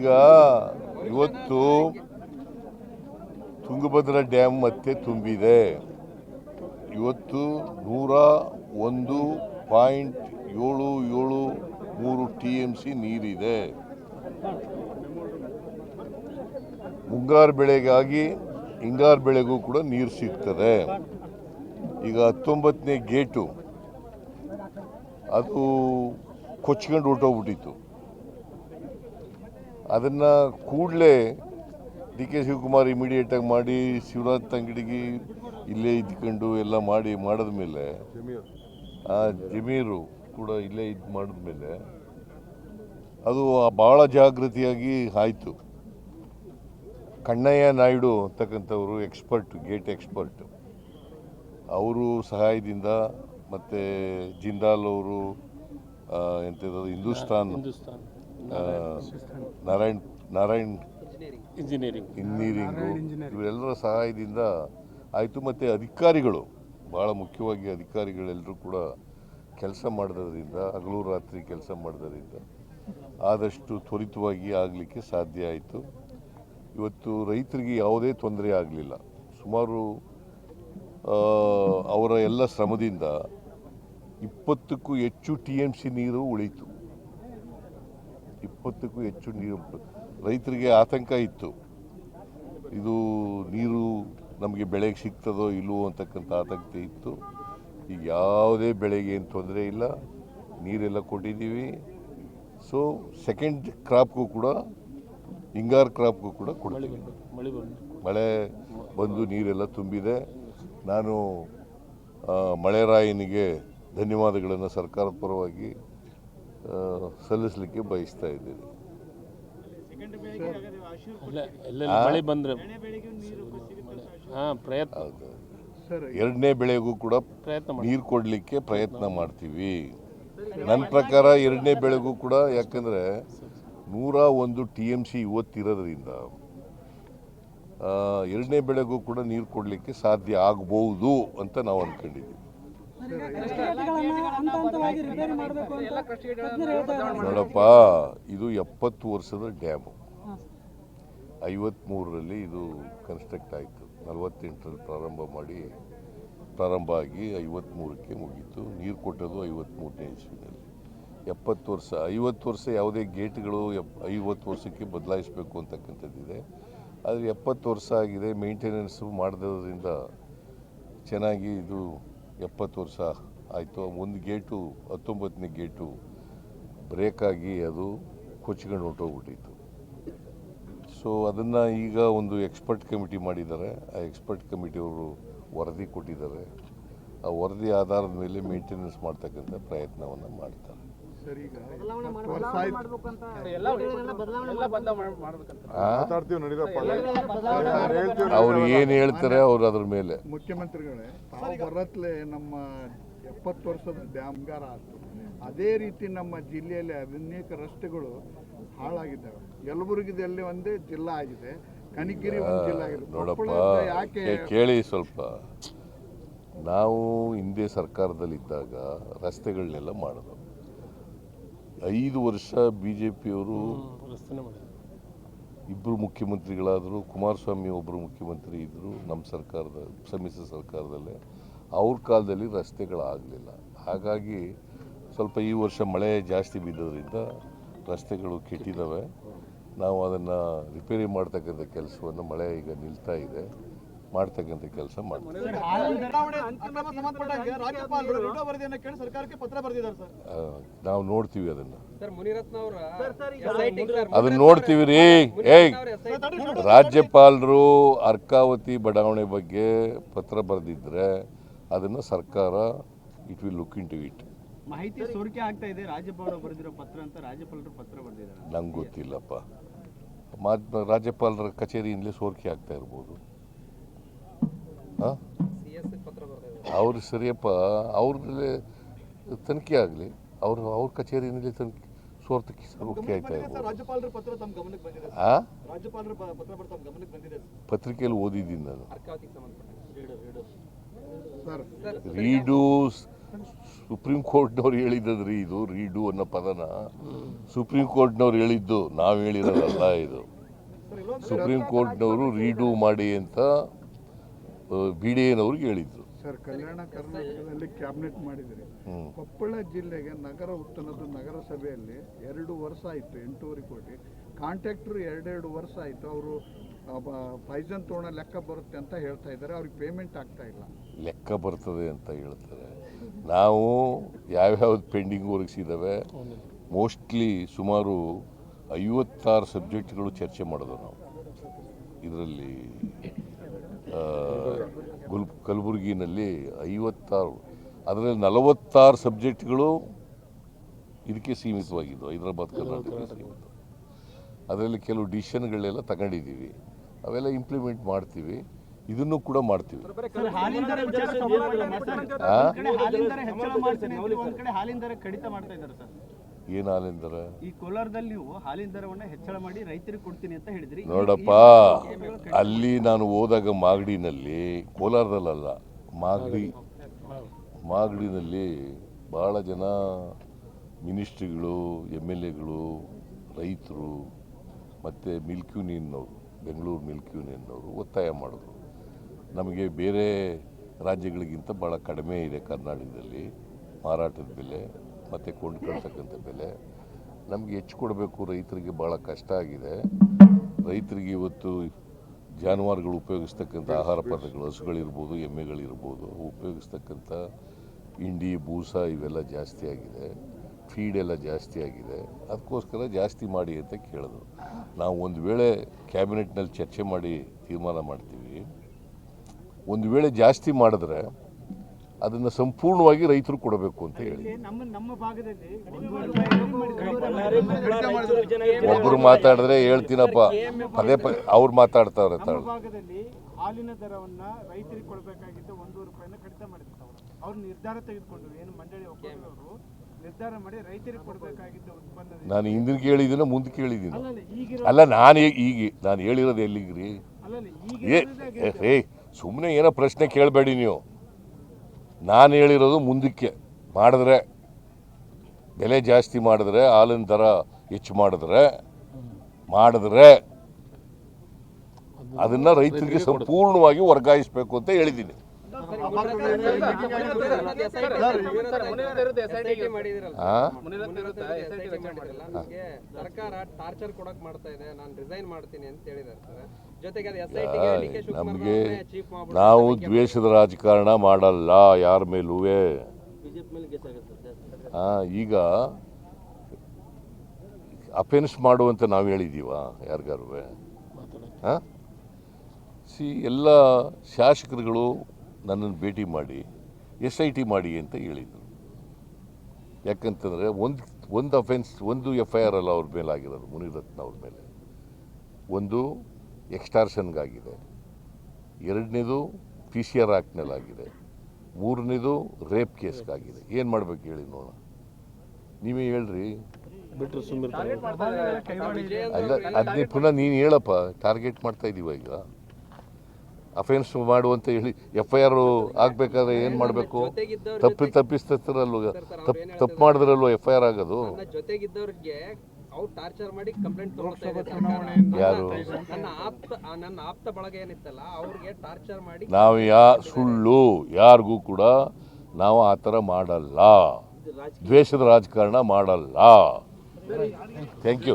ಈಗ ಇವತ್ತು ತುಂಗಭದ್ರಾ ಡ್ಯಾಮ್ ಮತ್ತೆ ತುಂಬಿದೆ. ಇವತ್ತು ನೂರ ಒಂದು ಪಾಯಿಂಟ್ ಏಳು ಏಳು ಮೂರು ಟಿ ಎಂ ಸಿ ನೀರಿದೆ. ಮುಂಗಾರು ಬೆಳೆಗಾಗಿ ಹಿಂಗಾರು ಬೆಳೆಗೂ ಕೂಡ ನೀರು ಸಿಗ್ತದೆ. ಈಗ ಹತ್ತೊಂಬತ್ತನೇ ಗೇಟು. ಅದು ಕೊಚ್ಕೊಂಡು ಹೊರ್ಟೋಗ್ಬಿಟ್ಟಿತ್ತು. ಅದನ್ನು ಕೂಡಲೇ ಡಿ ಕೆ ಶಿವಕುಮಾರ್ ಇಮಿಡಿಯೇಟಾಗಿ ಮಾಡಿ ಶಿವರಾಜ್ ತಂಗಡಿಗೆ ಇಲ್ಲೇ ಇದ್ಕೊಂಡು ಎಲ್ಲ ಮಾಡಿ ಮಾಡಿದ ಮೇಲೆ ಆ ಜಮೀರು ಕೂಡ ಇಲ್ಲೇ ಇದು ಮಾಡಿದ್ಮೇಲೆ ಅದು ಭಾಳ ಜಾಗೃತಿಯಾಗಿ ಆಯಿತು. ಕಣ್ಣಯ್ಯ ನಾಯ್ಡು ಅಂತಕ್ಕಂಥವರು ಎಕ್ಸ್ಪರ್ಟ್ ಗೇಟ್ ಎಕ್ಸ್ಪರ್ಟ್ ಅವರು ಸಹಾಯದಿಂದ ಮತ್ತು ಜಿಂದಾಲ್ ಅವರು ಎಂಥದ್ದು ಹಿಂದೂಸ್ತಾನ್. ನಾರಾಯಣ್ ನಾರಾಯಣ್ ಇಂಜಿನಿಯರಿಂಗ್ ಇಂಜಿನಿಯರಿಂಗು ಇವರೆಲ್ಲರ ಸಹಾಯದಿಂದ ಆಯಿತು ಮತ್ತು ಅಧಿಕಾರಿಗಳು ಭಾಳ ಮುಖ್ಯವಾಗಿ ಅಧಿಕಾರಿಗಳೆಲ್ಲರೂ ಕೂಡ ಕೆಲಸ ಮಾಡೋದರಿಂದ ಹಗಲು ರಾತ್ರಿ ಕೆಲಸ ಮಾಡಿದ್ರಿಂದ ಆದಷ್ಟು ತ್ವರಿತವಾಗಿ ಆಗಲಿಕ್ಕೆ ಸಾಧ್ಯ ಆಯಿತು. ಇವತ್ತು ರೈತರಿಗೆ ಯಾವುದೇ ತೊಂದರೆ ಆಗಲಿಲ್ಲ. ಸುಮಾರು ಅವರ ಎಲ್ಲ ಶ್ರಮದಿಂದ ಇಪ್ಪತ್ತಕ್ಕೂ ಹೆಚ್ಚು ಟಿ ಎಂ ಸಿ ನೀರು ಉಳೀತು. ಇಪ್ಪತ್ತಕ್ಕೂ ಹೆಚ್ಚು ನೀರು ರೈತರಿಗೆ ಆತಂಕ ಇತ್ತು. ಇದು ನೀರು ನಮಗೆ ಬೆಳೆಗೆ ಸಿಗ್ತದೋ ಇಲ್ಲವೋ ಅಂತಕ್ಕಂಥ ಆತಂಕ ಇತ್ತು. ಈಗ ಯಾವುದೇ ಬೆಳೆಗೆ ಏನು ತೊಂದರೆ ಇಲ್ಲ. ನೀರೆಲ್ಲ ಕೊಟ್ಟಿದ್ದೀವಿ. ಸೊ ಸೆಕೆಂಡ್ ಕ್ರಾಪ್ಗೂ ಕೂಡ, ಹಿಂಗಾರು ಕ್ರಾಪ್ಗೂ ಕೂಡ ಕೊಡ್ತೀವಿ. ಮಳೆ ಬಂದು ನೀರೆಲ್ಲ ತುಂಬಿದೆ. ನಾನು ಮಳೆರಾಯನಿಗೆ ಧನ್ಯವಾದಗಳನ್ನು ಸರ್ಕಾರದ ಪರವಾಗಿ ಸಲ್ಲಿಸಲಿಕ್ಕೆ ಬಯಸ್ತಾ ಇದ್ದೀನಿ ಮಳೆ ಬಂದ್ರೆ ಪ್ರಯತ್ನ. ಹೌದು. ಎರಡನೇ ಬೆಳೆಗೂ ಕೂಡ ನೀರು ಕೊಡಲಿಕ್ಕೆ ಪ್ರಯತ್ನ ಮಾಡ್ತೀವಿ. ನನ್ನ ಪ್ರಕಾರ ಎರಡನೇ ಬೆಳೆಗೂ ಕೂಡ ಯಾಕಂದರೆ ನೂರ ಒಂದು ಟಿ ಎಂ ಸಿ ಇವತ್ತಿರೋದ್ರಿಂದ ಎರಡನೇ ಬೆಳೆಗೂ ಕೂಡ ನೀರು ಕೊಡಲಿಕ್ಕೆ ಸಾಧ್ಯ ಆಗ್ಬೋದು ಅಂತ ನಾವು ಅಂದ್ಕೊಂಡಿದ್ದೀವಿ ನೋಡಪ್ಪ, ಇದು ಎಪ್ಪತ್ತು ವರ್ಷದ ಡ್ಯಾಮು. ಐವತ್ತ್ಮೂರರಲ್ಲಿ ಇದು ಕನ್ಸ್ಟ್ರಕ್ಟ್ ಆಯಿತು. ನಲವತ್ತೆಂಟರಲ್ಲಿ ಪ್ರಾರಂಭ ಮಾಡಿ, ಪ್ರಾರಂಭ ಆಗಿ ಐವತ್ತ್ಮೂರಕ್ಕೆ ಮುಗೀತು. ನೀರು ಕೊಟ್ಟದು ಐವತ್ತ್ಮೂರನೇ ಇಸ್ವಿನಲ್ಲಿ ಎಪ್ಪತ್ತು ವರ್ಷ, ಐವತ್ತು ವರ್ಷ ಯಾವುದೇ ಗೇಟ್ಗಳು ಎಪ್, ಐವತ್ತು ವರ್ಷಕ್ಕೆ ಬದಲಾಯಿಸಬೇಕು ಅಂತಕ್ಕಂಥದ್ದಿದೆ ಆದರೆ ಎಪ್ಪತ್ತು ವರ್ಷ ಆಗಿದೆ ಮೇಂಟೆನೆನ್ಸು ಮಾಡಿದ್ರಿಂದ ಚೆನ್ನಾಗಿ ಇದು ಎಪ್ಪತ್ತು ವರ್ಷ ಆಯಿತು. ಒಂದು ಗೇಟು, ಹತ್ತೊಂಬತ್ತನೇ ಗೇಟು ಬ್ರೇಕಾಗಿ ಅದು ಕೊಚ್ಕೊಂಡು ಹೊರ್ಟೋಗ್ಬಿಟ್ಟಿತ್ತು. ಸೊ ಅದನ್ನು ಈಗ ಒಂದು ಎಕ್ಸ್ಪರ್ಟ್ ಕಮಿಟಿ ಮಾಡಿದ್ದಾರೆ. ಆ ಎಕ್ಸ್ಪರ್ಟ್ ಕಮಿಟಿಯವರು ವರದಿ ಕೊಟ್ಟಿದ್ದಾರೆ. ಆ ವರದಿ ಆಧಾರದ ಮೇಲೆ ಮೇಂಟೆನೆನ್ಸ್ ಮಾಡ್ತಕ್ಕಂಥ ಪ್ರಯತ್ನವನ್ನು ಮಾಡ್ತಾರೆ. ಅವ್ರು ಏನು ಹೇಳ್ತಾರೆ? ಅವ್ರು ಅದ್ರ ಮೇಲೆ. ಮುಖ್ಯಮಂತ್ರಿಗಳೇ ತಾವು ಬರತ್ಲೆ ನಮ್ಮ ಎಪ್ಪತ್ತು ವರ್ಷದ ಡ್ಯಾಮ್ಗಾರ ಆಯ್ತು ಅದೇ ರೀತಿ ನಮ್ಮ ಜಿಲ್ಲೆಯಲ್ಲಿ ಅನೇಕ ರಸ್ತೆಗಳು ಹಾಳಾಗಿದ್ದಾವೆ. ಯಲಬುರ್ಗಿದಲ್ಲಿ ಒಂದೇ ಜಿಲ್ಲಾ ಆಗಿದೆ. ಕನಿಗಿರಿ ಒಂದು ಜಿಲ್ಲಾ ಆಗಿದೆ. ನೋಡಪ್ಪ ಕೊಪ್ಪಳದ ಯಾಕೆ ಕೇಳಿ ಸ್ವಲ್ಪ. ನಾವು ಹಿಂದೆ ಸರ್ಕಾರದಲ್ಲಿದ್ದಾಗ ರಸ್ತೆಗಳನ್ನೆಲ್ಲ ಮಾಡೋದು. ಐದು ವರ್ಷ ಬಿ ಜೆ ಪಿಯವರು ಇಬ್ಬರು ಮುಖ್ಯಮಂತ್ರಿಗಳಾದರು, ಕುಮಾರಸ್ವಾಮಿ ಒಬ್ಬರು ಮುಖ್ಯಮಂತ್ರಿ ಇದ್ದರು ನಮ್ಮ ಸರ್ಕಾರದ, ಸಮ್ಮಿಶ್ರ ಸರ್ಕಾರದಲ್ಲೇ. ಅವ್ರ ಕಾಲದಲ್ಲಿ ರಸ್ತೆಗಳಾಗಲಿಲ್ಲ. ಹಾಗಾಗಿ ಸ್ವಲ್ಪ ಈ ವರ್ಷ ಮಳೆ ಜಾಸ್ತಿ ಬಿದ್ದೋದ್ರಿಂದ ರಸ್ತೆಗಳು ಕೆಟ್ಟಿದ್ದಾವೆ ನಾವು ಅದನ್ನು ರಿಪೇರಿ ಮಾಡ್ತಕ್ಕಂಥ ಕೆಲಸವನ್ನು ಮಳೆ ಈಗ ನಿಲ್ತಾ ಇದೆ. ಮಾಡ್ತಕ್ಕಂಥ ಕೆಲಸ ಮಾಡ್ತೀವಿ ಚುನಾವಣೆ ಅಕ್ರಮ ಸಂಬಂಧಪಟ್ಟಂಗೆ ರಾಜ್ಯಪಾಲರು ವಿಡಿಯೋ ವರದಿಯನ್ನು ಕೇಳಿ ಸರ್ಕಾರಕ್ಕೆ ಪತ್ರ ಬರೆದಿದ್ದಾರೆ ಸರ್. ನಾವು ನೋಡ್ತೀವಿ ಅದನ್ನ. ಸರ್ ಮುನಿರತ್ನ ಅವರ ಅದನ್ನ ನೋಡ್ತೀವಿ ರೀ. ಏಯ್ ರಾಜ್ಯಪಾಲರು ಅರ್ಕಾವತಿ ಬಡಾವಣೆ ಬಗ್ಗೆ ಪತ್ರ ಬರೆದಿದ್ರೆ ಅದನ್ನು ಸರ್ಕಾರ it will look into it ಮಾಹಿತಿ ಸೋರಿಕೆ ಆಗ್ತಾ ಇದೆ ರಾಜ್ಯಪಾಲರು ಬರೆದಿರೋ ಪತ್ರ ಅಂತ ರಾಜ್ಯಪಾಲರು ಪತ್ರ ಬರೆದಿದ್ದಾರೆ. ನಂಗೆ ಗೊತ್ತಿಲ್ಲಪ್ಪ. ಮಾಧ್ಯ ರಾಜ್ಯಪಾಲರ ಕಚೇರಿಯಿಂದಲೇ ಸೋರಿಕೆ ಆಗ್ತಾ ಇರ್ಬೋದು. ಅವ್ರು ಸರಿಯಪ್ಪ ಅವ್ರದ್ದೇ ತನಿಖೆ ಆಗಲಿ ಅವರು ಅವ್ರ ಕಚೇರಿಯಲ್ಲಿ ತನಿಖೆ ಸೋರ್ತಕ್ಕೆ ಸಮಕ್ಕೆ ಆಯ್ತಾ ಇರ್ಬೋದು ರಾಜ್ಯಪಾಲರ ಪತ್ರ ತಮ್ಮ ಗಮನಕ್ಕೆ ಬಂದಿದೆ ಆ? ರಾಜ್ಯಪಾಲರ ಪತ್ರ ತಮ್ಮ ಗಮನಕ್ಕೆ ಬಂದಿದೆ ಪತ್ರಿಕೆಯಲ್ಲಿ ಓದಿದ್ದೀನಿ ನಾನು. ಅರ್ಕಾವತಿಗೆ ಸಂಬಂಧಪಟ್ಟ ಸರ್ ರೀಡು ಸುಪ್ರೀಂ ಕೋರ್ಟ್ನವ್ರು ಹೇಳಿದ್ದದ್ರಿ ಇದು ರೀಡು ಅನ್ನೋ ಪದನ. ಸುಪ್ರೀಂ ಕೋರ್ಟ್ನವ್ರು ಹೇಳಿದ್ದು ನಾವು ಹೇಳಿರೋದಲ್ಲ ಇದು. ಸುಪ್ರೀಂ ಕೋರ್ಟ್ನವರು ರೀಡು ಮಾಡಿ ಅಂತ ಬಿ ಡಿ ಎನವ್ರಿಗೆ ಹೇಳಿದ್ದು ಸರ್ ಕಲ್ಯಾಣ ಕರ್ನಾಟಕದಲ್ಲಿ ಕ್ಯಾಬಿನೆಟ್ ಮಾಡಿದ್ರಿ. ಕೊಪ್ಪಳ ಜಿಲ್ಲೆಗೆ ನಗರ ಉತ್ತನದ ನಗರಸಭೆಯಲ್ಲಿ ಎರಡು ವರ್ಷ ಆಯಿತು ಎಂಟೂವರೆ ಕೋಟಿ. ಕಾಂಟ್ರಾಕ್ಟ್ರು ಎರಡೆರಡು ವರ್ಷ ಆಯಿತು ಅವರು ಪೈಸನ್ ತೋಣ ಲೆಕ್ಕ ಬರುತ್ತೆ ಅಂತ ಹೇಳ್ತಾ ಇದ್ದಾರೆ ಅವ್ರಿಗೆ ಪೇಮೆಂಟ್ ಆಗ್ತಾ ಇಲ್ಲ. ಲೆಕ್ಕ ಬರ್ತದೆ ಅಂತ ಹೇಳ್ತಾರೆ. ನಾವು ಯಾವ್ಯಾವ್ದು ಪೆಂಡಿಂಗ್ ವರ್ಕ್ಸ್ ಇದ್ದಾವೆ ಮೋಸ್ಟ್ಲಿ ಸುಮಾರು ಐವತ್ತಾರು ಸಬ್ಜೆಕ್ಟ್ಗಳು ಚರ್ಚೆ ಮಾಡೋದು ನಾವು. ಇದರಲ್ಲಿ ಗುಲ್ ಕಲಬುರಗಿನಲ್ಲಿ ಐವತ್ತಾರು ಅದರಲ್ಲಿ ನಲವತ್ತಾರು ಸಬ್ಜೆಕ್ಟ್ಗಳು ಇದಕ್ಕೆ ಸೀಮಿತವಾಗಿದ್ದು ಹೈದರಾಬಾದ್ ಕರ್ನಾಟಕಕ್ಕೆ ಸೀಮಿತ. ಅದರಲ್ಲಿ ಕೆಲವು ಡಿಸಿಷನ್ಗಳೆಲ್ಲ ತಗೊಂಡಿದ್ದೀವಿ. ಅವೆಲ್ಲ ಇಂಪ್ಲಿಮೆಂಟ್ ಮಾಡ್ತೀವಿ. ಇದನ್ನು ಕೂಡ ಮಾಡ್ತೀವಿ. ಕಡೆ ಹಾಲಿನ ದರ ಏನು ಈ ಕೋಲಾರದಲ್ಲಿ ನೀವು ಹಾಲಿನ ದರವನ್ನ ಹೆಚ್ಚಳ ಮಾಡಿ ರೈತರಿಗೆ ಕೊಡ್ತೀನಿ ಅಂತ ಹೇಳಿದ್ರಿ. ನೋಡಪ್ಪ ಅಲ್ಲಿ ನಾನು ಹೋದಾಗ ಮಾಗಡಿನಲ್ಲಿ ಕೋಲಾರದಲ್ಲಲ್ಲ ಮಾಗಡಿ. ಮಾಗಡಿನಲ್ಲಿ ಭಾಳ ಜನ ಮಿನಿಸ್ಟ್ರಿಗಳು ಎಂ ಎಲ್ ಎಗಳು ರೈತರು ಮತ್ತು ಮಿಲ್ಕ್ ಯೂನಿಯನ್ನವರು ಬೆಂಗಳೂರು ಮಿಲ್ಕ್ ಯೂನಿಯನ್ನವರು ಒತ್ತಾಯ ಮಾಡಿದ್ರು. ನಮಗೆ ಬೇರೆ ರಾಜ್ಯಗಳಿಗಿಂತ ಭಾಳ ಕಡಿಮೆ ಇದೆ ಕರ್ನಾಟಕದಲ್ಲಿ ಮಾರಾಟದ ಬೆಲೆ. ಮತ್ತು ಕೊಂಡ್ಕೊಳ್ತಕ್ಕಂಥ ಬೆಲೆ ನಮಗೆ ಹೆಚ್ಚು ಕೊಡಬೇಕು ರೈತರಿಗೆ ಭಾಳ ಕಷ್ಟ ಆಗಿದೆ. ರೈತರಿಗೆ ಇವತ್ತು ಜಾನುವಾರುಗಳು ಉಪಯೋಗಿಸ್ತಕ್ಕಂಥ ಆಹಾರ ಪದಾರ್ಥಗಳು ಹಸುಗಳಿರ್ಬೋದು ಎಮ್ಮೆಗಳಿರ್ಬೋದು ಉಪಯೋಗಿಸ್ತಕ್ಕಂಥ ಇಂಡಿ ಬೂಸ ಇವೆಲ್ಲ ಜಾಸ್ತಿ ಆಗಿದೆ. ಫೀಡ್ ಎಲ್ಲ ಜಾಸ್ತಿ ಆಗಿದೆ. ಅದಕ್ಕೋಸ್ಕರ ಜಾಸ್ತಿ ಮಾಡಿ ಅಂತ ಕೇಳಿದ್ರು. ನಾವು ಒಂದು ವೇಳೆ ಕ್ಯಾಬಿನೆಟ್ನಲ್ಲಿ ಚರ್ಚೆ ಮಾಡಿ ತೀರ್ಮಾನ ಮಾಡ್ತೀವಿ. ಒಂದು ವೇಳೆ ಜಾಸ್ತಿ ಮಾಡಿದ್ರೆ ಅದನ್ನು ಸಂಪೂರ್ಣವಾಗಿ ರೈತರು ಕೊಡಬೇಕು ಅಂತ ಹೇಳಿ. ಒಬ್ಬರು ಮಾತಾಡಿದ್ರೆ ಹೇಳ್ತೀನಪ್ಪ. ಪದೇ ಪದೇ ಅವ್ರು ಮಾತಾಡ್ತಾರೆ ತಾಳು ಭಾಗದಲ್ಲಿ ಹಾಲಿನ ದರವನ್ನ ರೈತರಿಗೆ ಕೊಡಬೇಕಾಗಿದ್ದ ಒಂದೂವರೆ ರೂಪಾಯಿನ ಕಡಿತ ಮಾಡಿದ್ರು ಅವ್ರು. ನಿರ್ಧಾರ ತೆಗೆದುಕೊಂಡು ಏನು ಮಂಡಳಿ ಒಕ್ಕೂಟದವರು ನಿರ್ಧಾರ ಮಾಡಿ ರೈತರಿಗೆ ಕೊಡಬೇಕಾಗಿದ್ದ ಉತ್ಪನ್ನ ನಾನು ಹಿಂದಿನ ಕೇಳಿದ್ದೀನ ಮುಂದೆ ಕೇಳಿದ್ದೀನಿ? ಅಲ್ಲ ನಾನು ಈಗ ನಾನು ಹೇಳಿರೋದು ಎಲ್ಲಿಗ್ರಿ? ಏ ಸುಮ್ಮನೆ ಏನೋ ಪ್ರಶ್ನೆ ಕೇಳಬೇಡಿ ನೀವು. ನಾನು ಹೇಳಿರೋದು ಮುಂದಕ್ಕೆ ಮಾಡಿದ್ರೆ ಬೆಲೆ ಜಾಸ್ತಿ ಮಾಡಿದ್ರೆ ಹಾಲಿನ ದರ ಹೆಚ್ಚು ಮಾಡಿದ್ರೆ ಮಾಡಿದ್ರೆ ಅದನ್ನ ರೈತರಿಗೆ ಸಂಪೂರ್ಣವಾಗಿ ವರ್ಗಾಯಿಸಬೇಕು ಅಂತ ಹೇಳಿದ್ದೀನಿ. ಸರ್ಕಾರ ಟಾರ್ಚರ್ ಕೊಡಕ್ ಮಾಡ್ತಾ ಇದೆ. ನಾನು ರಿಸೈನ್ ಮಾಡ್ತೀನಿ ಅಂತ ಹೇಳಿದ್ದಾರೆ ನಮಗೆ ನಾವು ದ್ವೇಷದ ರಾಜಕಾರಣ ಮಾಡಲ್ಲ. ಯಾರ ಮೇಲೂ ಈಗ ಅಫೆನ್ಸ್ ಮಾಡುವಂತ ನಾವು ಹೇಳಿದ್ದೀವ ಯಾರಿಗಾರು ಹಾಂ ಸಿ ಎಲ್ಲ ಶಾಸಕರುಗಳು ನನ್ನನ್ನು ಭೇಟಿ ಮಾಡಿ ಎಸ್ ಐ ಟಿ ಮಾಡಿ ಅಂತ ಹೇಳಿದರು. ಯಾಕಂತಂದರೆ ಒಂದು ಒಂದು ಅಫೆನ್ಸ್ ಒಂದು ಎಫ್ ಐ ಆರ್ ಅಲ್ಲ ಅವ್ರ ಮೇಲೆ ಆಗಿರೋದು ಮುನಿರತ್ನ ಅವ್ರ ಮೇಲೆ. ಒಂದು ಎಕ್ಸ್ಟಾರ್ಷನ್ಗಾಗಿದೆ ಎರಡನೇದು ಪಿ ಸಿ ಆರ್ ಆಗಿದೆ ಮೂರನೇದು ರೇಪ್ ಕೇಸ್ಗಾಗಿದೆ ಏನು ಮಾಡ್ಬೇಕು ಹೇಳಿ ನೋಡೋಣ. ನೀವೇ ಹೇಳ್ರಿ. ಅಲ್ಲ ಅದನ್ನೇ ಪುನಃ ನೀನು ಹೇಳಪ್ಪ ಟಾರ್ಗೆಟ್ ಮಾಡ್ತಾ ಇದ್ದೀವ ಈಗ. ಅಫೆನ್ಸ್ ಮಾಡುವಂತ ಹೇಳಿ ಎಫ್ ಐ ಆರ್ ಆಗಬೇಕಾದ್ರೆ ಏನು ಮಾಡಬೇಕು? ತಪ್ಪಿ ತಪ್ಪಿಸ್ತಿರಲ್ವ ತಪ್ಪು ತಪ್ಪು ಮಾಡಿದ್ರಲ್ವ ಎಫ್ ಐ ಆರ್ ಆಗೋದು ಟಾರ್ಚರ್ ಮಾಡಿ ಕಂಪ್ಲೇಂಟ್ ಯಾರು? ನನ್ನ ಆಪ್ತ ನನ್ನ ಆಪ್ತ ಬಳಗ ಏನಿತ್ತಲ್ಲ ಅವ್ರಿಗೆ ಟಾರ್ಚರ್ ಮಾಡಿ ನಾವು ಯಾ ಸುಳ್ಳು ಯಾರಿಗೂ ಕೂಡ ನಾವು ಆ ಥರ ಮಾಡಲ್ಲ. ದ್ವೇಷದ ರಾಜಕಾರಣ ಮಾಡಲ್ಲ. Thank you